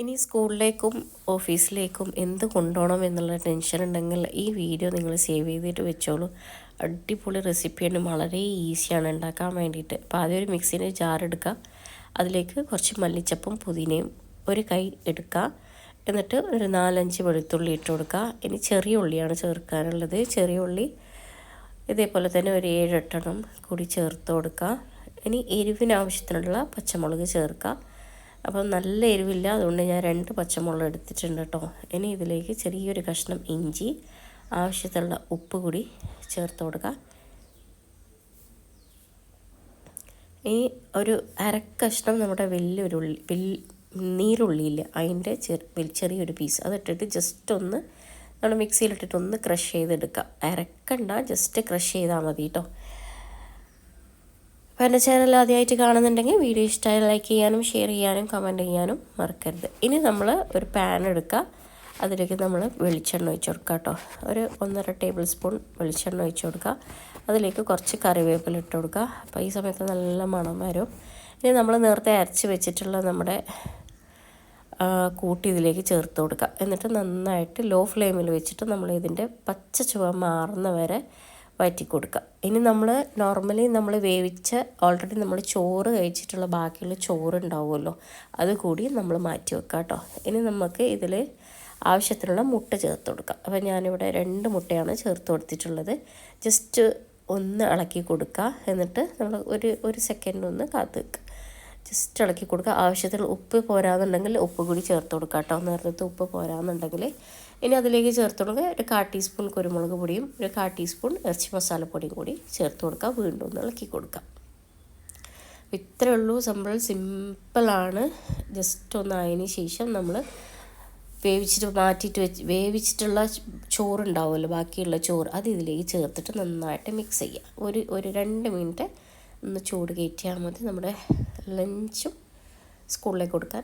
ഇനി സ്കൂളിലേക്കും ഓഫീസിലേക്കും എന്ത് കൊണ്ടുപോകണം എന്നുള്ള ടെൻഷൻ ഉണ്ടെങ്കിൽ ഈ വീഡിയോ നിങ്ങൾ സേവ് ചെയ്തിട്ട് വെച്ചോളൂ. അടിപൊളി റെസിപ്പിയാണ് വളരെ ഈസിയാണ് ഉണ്ടാക്കാൻ വേണ്ടിയിട്ട്. അപ്പോൾ ആദ്യം ഒരു മിക്സിന്റെ ജാർ എടുക്കുക. അതിലേക്ക് കുറച്ച് മല്ലിച്ചപ്പും പുതിനയും ഒരു കൈ എടുക്കുക. എന്നിട്ട് ഒരു നാലഞ്ച് വെളുത്തുള്ളി ഇട്ട് കൊടുക്കുക. ഇനി ചെറിയ ഉള്ളിയാണ് ചേർക്കാനുള്ളത്. ചെറിയ ഉള്ളി ഇതേപോലെ തന്നെ ഒരു ഏഴെട്ടെണ്ണം കൂടി ചേർത്ത് കൊടുക്കുക. ഇനി എരിവിനാവശ്യത്തിനുള്ള പച്ചമുളക് ചേർക്കുക. അപ്പം നല്ല എരിവില്ല. അതുകൊണ്ട് ഞാൻ രണ്ട് പച്ചമുളക് എടുത്തിട്ടുണ്ട് കേട്ടോ ഇനി ഇതിലേക്ക് ചെറിയൊരു കഷ്ണം ഇഞ്ചി ആവശ്യത്തിലുള്ള ഉപ്പ് കൂടി ചേർത്ത് കൊടുക്കുക ഇനി ഒരു അരക്കഷ്ണം നമ്മുടെ വലിയൊരു ഉള്ളി നീരുള്ളിയില്ല അതിന്റെ ചെറു ചെറിയൊരു പീസ് അതിട്ടിട്ട് ജസ്റ്റ് ഒന്ന് നമ്മൾ മിക്സിയിലിട്ടിട്ട് ഒന്ന് ക്രഷ് ചെയ്തെടുക്കുക അരക്കണ്ട ജസ്റ്റ് ക്രഷ് ചെയ്താൽ മതി കേട്ടോ അപ്പോൾ എന്റെ ചാനൽ ആദ്യമായിട്ട് കാണുന്നുണ്ടെങ്കിൽ വീഡിയോ ഇഷ്ടമായി ലൈക്ക് ചെയ്യാനും ഷെയർ ചെയ്യാനും കമന്റ് ചെയ്യാനും മറക്കരുത്. ഇനി നമ്മൾ ഒരു പാൻ എടുക്കുക അതിലേക്ക് നമ്മൾ വെളിച്ചെണ്ണ ഒഴിച്ച് കൊടുക്കുക കേട്ടോ. ഒരു ഒന്നര ടേബിൾ സ്പൂൺ വെളിച്ചെണ്ണ ഒഴിച്ച് കൊടുക്കുക അതിലേക്ക് കുറച്ച് കറിവേപ്പില ഇട്ട് കൊടുക്കുക അപ്പോൾ ഈ സമയത്ത് നല്ല മണം വരും. ഇനി നമ്മൾ നേരത്തെ അരച്ച് വെച്ചിട്ടുള്ള നമ്മുടെ കൂട്ടി ഇതിലേക്ക് ചേർത്ത് കൊടുക്കുക എന്നിട്ട് നന്നായിട്ട് ലോ ഫ്ലെയിമിൽ വെച്ചിട്ട് നമ്മൾ ഇതിന്റെ പച്ച ചുവ മാറുന്ന വരെ വഴറ്റി കൊടുക്കുക ഇനി നമ്മൾ നോർമലി നമ്മൾ വേവിച്ച ഓൾറെഡി നമ്മൾ ചോറ് കഴിച്ചിട്ടുള്ള ബാക്കിയുള്ള ചോറ് ഉണ്ടാവുമല്ലോ അതുകൂടി നമ്മൾ മാറ്റി വെക്കുക കേട്ടോ. ഇനി നമുക്ക് ഇതിൽ ആവശ്യത്തിനുള്ള മുട്ട ചേർത്ത് കൊടുക്കുക. അപ്പോൾ ഞാനിവിടെ രണ്ട് മുട്ടയാണ് ചേർത്ത് കൊടുത്തിട്ടുള്ളത്. ജസ്റ്റ് ഒന്ന് ഇളക്കി കൊടുക്കുക. എന്നിട്ട് നമ്മൾ ഒരു ഒരു സെക്കൻഡ് ഒന്ന് കാത്ത് വെക്കുക. ജസ്റ്റ് ഇളക്കി കൊടുക്കുക. ആവശ്യത്തിന് ഉപ്പ് പോരാന്നുണ്ടെങ്കിൽ ഉപ്പ് കൂടി ചേർത്ത് കൊടുക്കുക കേട്ടോ. നേരത്തെ ഉപ്പ് പോരാന്നുണ്ടെങ്കിൽ ഇനി അതിലേക്ക് ചേർത്ത് കൊടുക്കുക. ഒരു കാ ടീസ്പൂൺ കുരുമുളക് പൊടിയും ഒരു കാ ടീസ്പൂൺ ഇറച്ചി മസാലപ്പൊടിയും കൂടി ചേർത്ത് കൊടുക്കുക. വീണ്ടും ഒന്ന് ഇളക്കി കൊടുക്കുക. ഇത്രയേ ഉള്ളൂ. സിമ്പിൾ സിമ്പിളാണ് ജസ്റ്റ് ഒന്ന് ആയതിന് ശേഷം നമ്മൾ വേവിച്ചിട്ട് മാറ്റിയിട്ട് വെച്ച് വേവിച്ചിട്ടുള്ള ചോറുണ്ടാവുമല്ലോ ബാക്കിയുള്ള ചോറ് അത് ഇതിലേക്ക് ചേർത്തിട്ട് നന്നായിട്ട് മിക്സ് ചെയ്യുക. ഒരു ഒരു രണ്ട് മിനിറ്റ് ഒന്ന് ചൂട് കയറ്റിയാൽ മതി. നമ്മുടെ ലഞ്ചും സ്കൂളിലേക്ക് കൊടുക്കാൻ